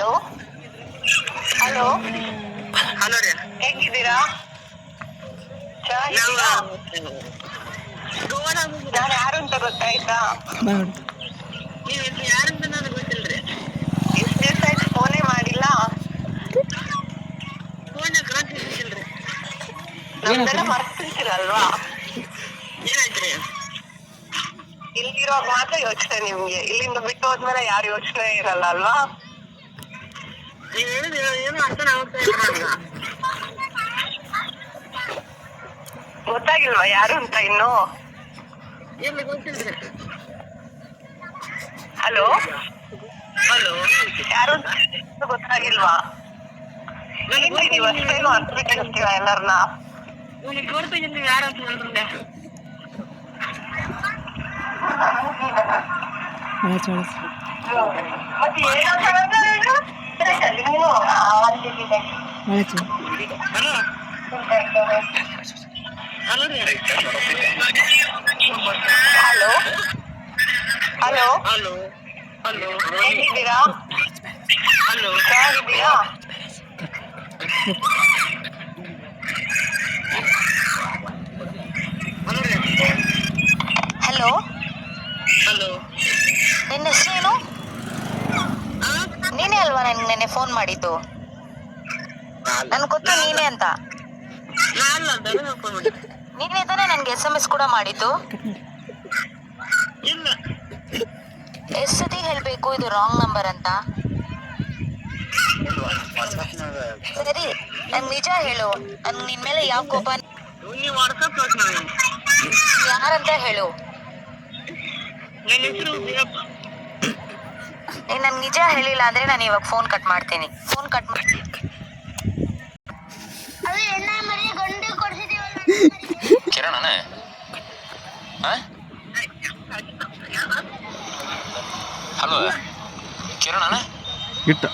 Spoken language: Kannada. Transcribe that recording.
ಹಲೋ? ಹಲೋ? ಹಲೋ ರೀ ಹೆಂಗಿದ್ದೀರಾ ನಾನು ಯಾರು ಅಂತ ಗೊತ್ತಾಯ್ತಾ? ನೀವು ಯಾರಂತ ನನಗೆ ಗೊತ್ತಿಲ್ರಿ. ಎಷ್ಟು ದಿವಸ ಆಯ್ತು ಫೋನೇ ಮಾಡಿಲ್ಲ? ಫೋನ್ ಗೊತ್ತಿಲ್ರಿ ನಮ್ದೆಲ್ಲ ಮರ್ತಿರ್ತೀರಲ್ವಾ? ಏನಾಯ್ತ್ರಿ? ಇಲ್ಲಿರುವಾಗ ಮಾತ್ರ ಯೋಚನೆ ನಿಮ್ಗೆ. ಇಲ್ಲಿಂದ ಬಿಟ್ಟು ಹೋದ್ಮೇಲೆ ಯಾರು ಯೋಚನೆ ಇರಲ್ಲ ಅಲ್ವಾ? ಗೊತ್ತಾಗಿಲ್ವಾ ಯಾರು ಅಂತ ಇನ್ನು? ಹಲೋ? ಹಲೋ? ಯಾರು ಗೊತ್ತಾಗಿಲ್ವಾ? ನೀವು ಅಷ್ಟೇನು ಅನ್ಸ್ಬಿಟ್ಟಿರ್ತೀರ ಎಲ್ಲರನ್ನ? ಯಾರು ಅಂತ ಹೇಳಿದ್ರೆ? ಮತ್ತೆ ಹಲೋ ಹಲೋ ರೀ ಹಲೋ ಹಲೋ ಹಲೋ ಹಲೋ ಹೇಗಿದ್ದೀರಾ ಹಲೋ ಚೆನ್ನಾಗಿದ್ದೀರಾ ಹಲೋ ರೀ ಹಲೋ ಹಲೋ ನಿನ್ನ ಹೆಸರೇನು ನೀನೇ ಅಲ್ವಾ ನನ್ಗೆ ನೆನ್ನೆ ಫೋನ್ ಮಾಡಿದ್ದು? ನನ್ ಗೊತ್ತು ನೀನೇ ಅಂತ. ನಾನು ತಾನೆ ನೀನೇ ನನ್ಗೆ ಎಸ್ ಎಂ ಎಸ್ ಕೂಡ ಮಾಡಿದ್ದು? ಎಷ್ಟು ಸತಿ ಹೇಳ್ಬೇಕು ಇದು ರಾಂಗ್ ನಂಬರ್ ಅಂತ. ಸರಿ ನನ್ ನಿಜ ಹೇಳು. ನನ್ ನಿನ್ ಮೇಲೆ ಯಾವ ಕೋಪ ಯಾರಂತ ಹೇಳು. ನನ್ನ ಹೆಸರು ನೀನ್ ನಿಜ ಹೇಳಿಲ್ಲ ಅಂದ್ರೆ ನಾನು ಇವಾಗ ಫೋನ್ ಕಟ್ ಮಾಡ್ತೀನಿ. ಫೋನ್ ಕಟ್ ಮಾಡ್ತೀನಿ ಕಿರಣನ ಹಲೋ. ಕಿರಣನ ಇಟ್ಟ.